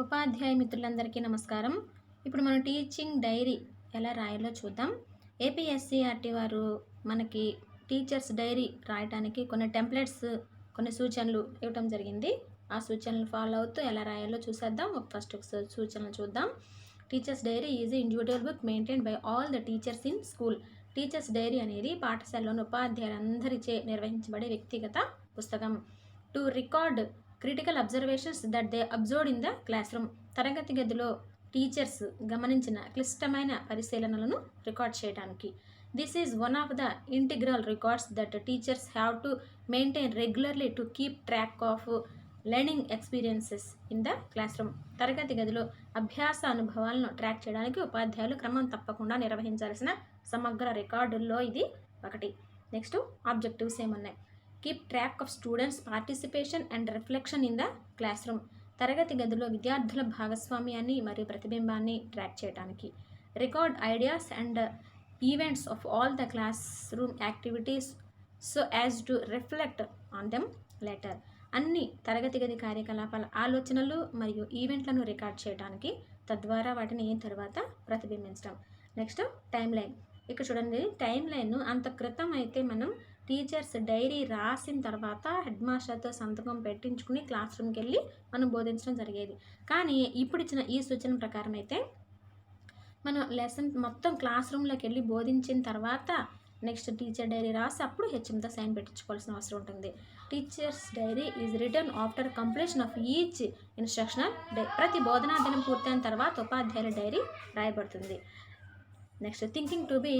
ఉపాధ్యాయ మిత్రులందరికీ నమస్కారం. ఇప్పుడు మనం టీచింగ్ డైరీ ఎలా రాయాలో చూద్దాం. ఏపీఎస్సీఆర్టీ వారు మనకి టీచర్స్ డైరీ రాయడానికి కొన్ని టెంప్లెట్స్ కొన్ని సూచనలు ఇవ్వటం జరిగింది. ఆ సూచనలు ఫాలో అవుతూ ఎలా రాయాలో చూసేద్దాం. ఫస్ట్ ఒక సూ- సూచనలు చూద్దాం. Teachers diary is individual book maintain by all the teachers in school. Teachers diary అనేది పాఠశాలలోని ఉపాధ్యాయులందరిచే నిర్వహించబడే వ్యక్తిగత పుస్తకం. To record critical observations that they observed in the classroom తరగతి గదిలో టీచర్స్ గమనించిన క్లిష్టమైన పరిశీలనలను రికార్డ్ చేయడానికి this is one of the integral records that teachers have to maintain regularly to keep track of learning experiences in the classroom తరగతి గదిలో అభ్యాస అనుభవాలను ట్రాక్ చేయడానికి ఉపాధ్యాయులు క్రమం తప్పకుండా నిర్వహించాల్సిన సమగ్ర రికార్డుల్లో ఇది ఒకటి. నెక్స్ట్ ఆబ్జెక్టివ్స్ ఏమున్నాయి? Keep track of students participation and reflection in the classroom తరగతి గదిలో విద్యార్థుల భాగస్వామ్యాన్ని మరియు ప్రతిబింబాన్ని ట్రాక్ చేయడానికి record ideas and events of all the classroom activities so as to reflect on them later అన్ని తరగతి గది కార్యకలాపాల ఆలోచనలు మరియు ఈవెంట్లను రికార్డ్ చేయడానికి తద్వారా వాటిని తర్వాత ప్రతిబింబించడం నెక్స్ట్ టైం లైన్ ఇక్కడ చూడండి టైం లైన్ అంత క్రితం అయితే మనం టీచర్స్ డైరీ రాసిన తర్వాత హెడ్ మాస్టర్తో సంతకం పెట్టించుకుని క్లాస్ రూమ్కి వెళ్ళి మనం బోధించడం జరిగేది. కానీ ఇప్పుడు ఇచ్చిన ఈ సూచన ప్రకారం అయితే మనం లెసన్ మొత్తం క్లాస్ రూమ్లోకి వెళ్ళి బోధించిన తర్వాత నెక్స్ట్ టీచర్ డైరీ రాసి అప్పుడు హెచ్ఎంతో సైన్ పెట్టించుకోవాల్సిన అవసరం ఉంటుంది. Teachers diary is return after completion of each instructional day ప్రతి బోధనా దినం పూర్తయిన తర్వాత ఉపాధ్యాయుల dairy రాయబడుతుంది. Next thinking to be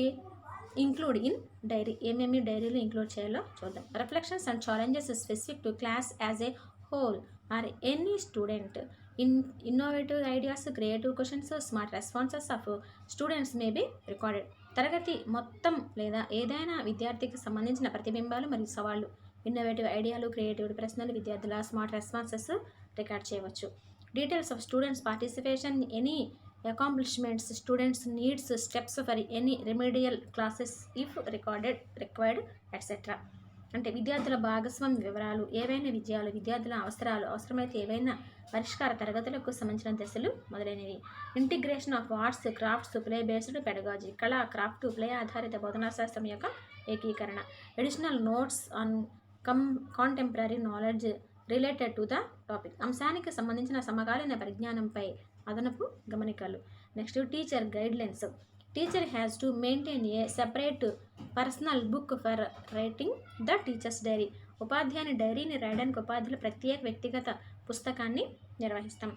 include in diary ఏమేమి డైరీలో ఇంక్లూడ్ చేయాలో చూద్దాం. Reflections and challenges specific to class as a whole or any student in innovative ideas creative questions smart responses of students may be recorded తరగతి మొత్తం లేదా ఏదైనా విద్యార్థికి సంబంధించిన ప్రతిబింబాలు మరియు సవాళ్ళు ఇన్నోవేటివ్ ఐడియాలు క్రియేటివ్ ప్రశ్నలు విద్యార్థుల స్మార్ట్ రెస్పాన్సెస్ రికార్డ్ చేయవచ్చు. Details of students participation any accomplishments students needs steps for any remedial classes if recorded required etcetera అంటే విద్యార్థుల భాగస్వామ్య వివరాలు ఏవైనా విజయాలు విద్యార్థుల అవసరాలు అవసరమైతే ఏవైనా పరిష్కార తరగతులకు సంబంధించిన దశలు మొదలైనవి. Integration of arts crafts play based pedagogy కళ క్రాఫ్ట్ ప్లే ఆధారిత బోధనా శాస్త్రం యొక్క ఏకీకరణ. Additional notes on come contemporary knowledge related to the topic అంశానికి సంబంధించిన సమకాలీన పరిజ్ఞానంపై అదనపు గమనికలు. Next teacher guidelines teacher has to maintain a separate personal book for writing the teachers diary ఉపాధ్యాయుని డైరీని రాయడానికి ఉపాధ్యాయులు ప్రత్యేక వ్యక్తిగత పుస్తకాన్ని నిర్వహిస్తాం.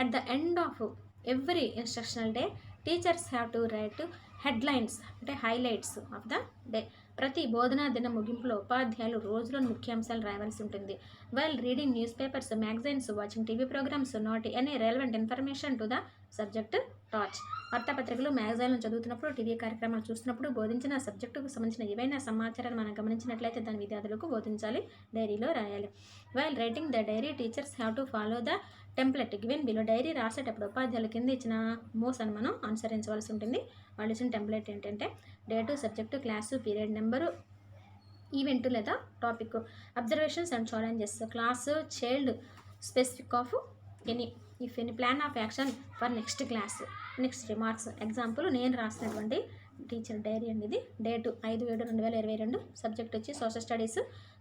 At the end of every instructional day teachers have to write headlines అంటే హైలైట్స్ ఆఫ్ ద డే ప్రతి బోధనా దిన ముగింపులో ఉపాధ్యాయులు రోజులోని ముఖ్యాంశాలు రాయవలసి ఉంటుంది. While reading news papers magazines watching TV programmes note any relevant information to the subject taught వార్తాపత్రికలు మ్యాగజైన్లు చదువుతున్నప్పుడు టీవీ కార్యక్రమాలు చూస్తున్నప్పుడు బోధించిన సబ్జెక్టుకు సంబంధించిన ఏవైనా సమాచారాన్ని మనం గమనించినట్లయితే దాని విద్యార్థులకు బోధించాలి డైరీలో రాయాలి. While writing the diary teachers have to follow the template given below diary రాసేటప్పుడు ఉపాధ్యాయుల కింద ఇచ్చిన మోస్ అని మనం అనుసరించవలసి ఉంటుంది. వాళ్ళు ఇచ్చిన టెంప్లెట్ ఏంటంటే date subject class period number event లేదా topic observations and challenges class child specific of any if any plan of action for next class next remarks example నేను రాసినటువంటి టీచర్ డైరీ అండి ఇది డేట్ ఐదు ఏడు రెండు వేల ఇరవై రెండు సబ్జెక్ట్ వచ్చి social studies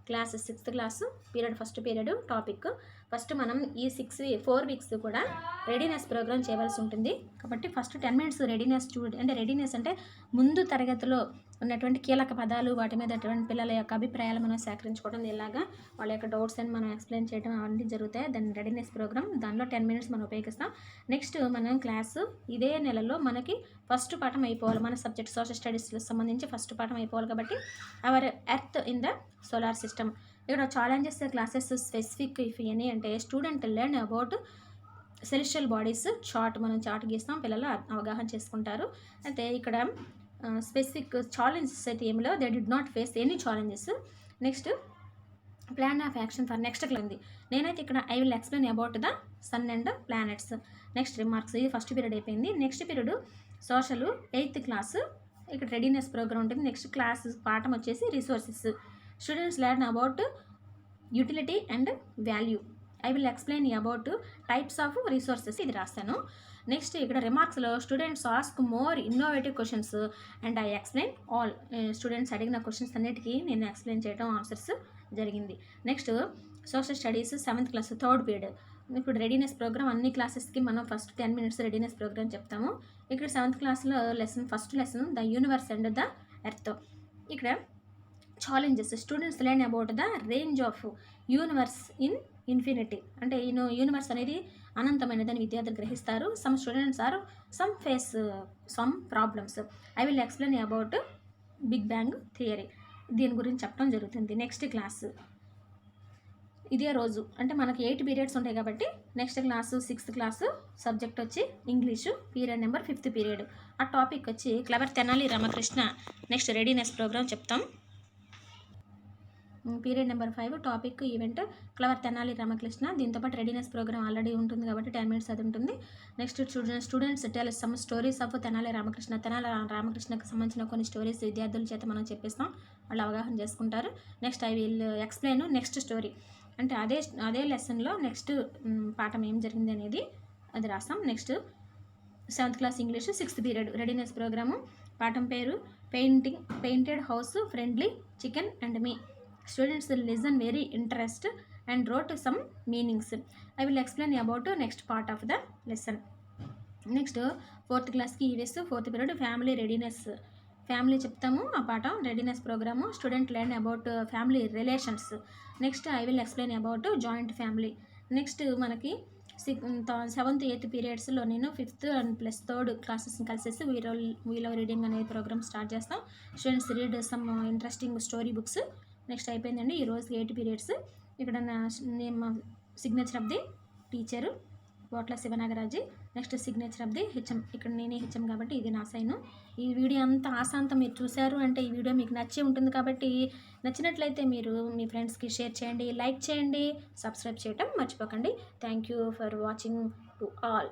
class sixth class period first period topic. First మనం ఈ సిక్స్ ఫోర్ వీక్స్ కూడా రెడీనెస్ ప్రోగ్రామ్ చేయవలసి ఉంటుంది. కాబట్టి ఫస్ట్ టెన్ మినిట్స్ రెడీనెస్ చూ అంటే రెడీనెస్ అంటే ముందు తరగతిలో ఉన్నటువంటి కీలక పదాలు వాటి మీద అటువంటి పిల్లల యొక్క అభిప్రాయాలు మనం సేకరించుకోవడం ఇలాగా. వాళ్ళ యొక్క డౌట్స్ అని మనం ఎక్స్ప్లెయిన్ చేయడం అవన్నీ జరుగుతాయి. దాని రెడీనెస్ ప్రోగ్రామ్ దానిలో టెన్ మినిట్స్ మనం ఉపయోగిస్తాం. నెక్స్ట్ మనం క్లాసు ఇదే నెలలో మనకి ఫస్ట్ పాఠం అయిపోవాలి. మన సబ్జెక్ట్ సోషల్ స్టడీస్కి సంబంధించి ఫస్ట్ పాఠం అయిపోవాలి కాబట్టి our earth in the solar system ఇక్కడ challenges classes specific if any అంటే student learn about celestial bodies chart మనం చార్ట్ గీస్తాం. పిల్లలు అవగాహన చేసుకుంటారు. అయితే ఇక్కడ స్పెసిఫిక్ ఛాలెంజెస్ అయితే ఏమిలో they did not face any challenges next plan of action for next ఉంది. నేనైతే ఇక్కడ I will explain about the sun and planets next remarks ఇది ఫస్ట్ పీరియడ్ అయిపోయింది. Next period social eighth class ఇక్కడ readiness programme ఉంటుంది. Next class పాఠం వచ్చేసి resources students learn about utility and value I will explain about types of resources ఇది రాస్తాను. Next ఇక్కడ రిమార్క్స్లో students ask more innovative questions and I explain all students అడిగిన questions అన్నిటికీ నేను ఎక్స్ప్లెయిన్ చేయడం ఆన్సర్స్ జరిగింది. Next social studies seventh class third period ఇప్పుడు readiness programme అన్ని క్లాసెస్కి మనం first ten minutes readiness programme చెప్తాము. ఇక్కడ సెవెంత్ క్లాస్లో lesson first lesson the universe and the earth ఇక్కడ challenges students learn about the range of universe in infinity. అంటే ఈ యూనివర్స్ అనేది అనంతమైనదని విద్యార్థులు గ్రహిస్తారు. Some students are some face some problems I will explain about big bang theory దీని గురించి చెప్పడం జరుగుతుంది. నెక్స్ట్ క్లాస్ ఇదే రోజు. అంటే మనకి ఎయిట్ పీరియడ్స్ ఉంటాయి కాబట్టి next class sixth class subject వచ్చి English period number fifth period ఆ టాపిక్ వచ్చి clever Tenali Ramakrishna next readiness programme చెప్తాం. Period number five topic event clever Tenali Ramakrishna. దీంతోపాటు రెడీనెస్ ప్రోగ్రామ్ ఆల్రెడీ ఉంటుంది కాబట్టి టెన్ మినిట్స్ అది ఉంటుంది. Next student students tell some stories of Tenali Ramakrishna. Tenali రామకృష్ణకు సంబంధించిన కొన్ని స్టోరీస్ విద్యార్థుల చేత మనం చెప్పిస్తాం. వాళ్ళు అవగాహన చేసుకుంటారు. Next I will explain next story. అంటే అదే అదే లెసన్లో నెక్స్ట్ పాఠం ఏం జరిగింది అనేది అది రాస్తాం. Next seventh class English sixth period readiness programme. పాఠం పేరు painting painted house friendly chicken and me. Students listen very interest and wrote some meanings I will explain about next part of the lesson next fourth క్లాస్కి ఈవెస్ fourth period family readiness family చెప్తాము ఆ పాఠం readiness programme student learn about family relations next I will explain about joint family next మనకి sick seventh eighth పీరియడ్స్లో నేను fifth and plus third క్లాసెస్ని కలిసేసి వీలో వీలో రీడింగ్ అనే ప్రోగ్రామ్ స్టార్ట్ చేస్తాం. Students read some interesting story books next అయిపోయిందండి. ఈరోజు ఎయిట్ పీరియడ్స్ ఇక్కడ నా name signature of the teacher Kotla Shivanagaraju. Next signature of the HM ఇక్కడ నేనే హెచ్ఎం కాబట్టి ఇది నా సైను ఈ వీడియో అంతా ఆశాంతం మీరు చూశారు అంటే ఈ వీడియో మీకు నచ్చి ఉంటుంది కాబట్టి నచ్చినట్లయితే మీరు మీ ఫ్రెండ్స్కి షేర్ చేయండి లైక్ చేయండి సబ్స్క్రైబ్ చేయటం మర్చిపోకండి. Thank you for watching to all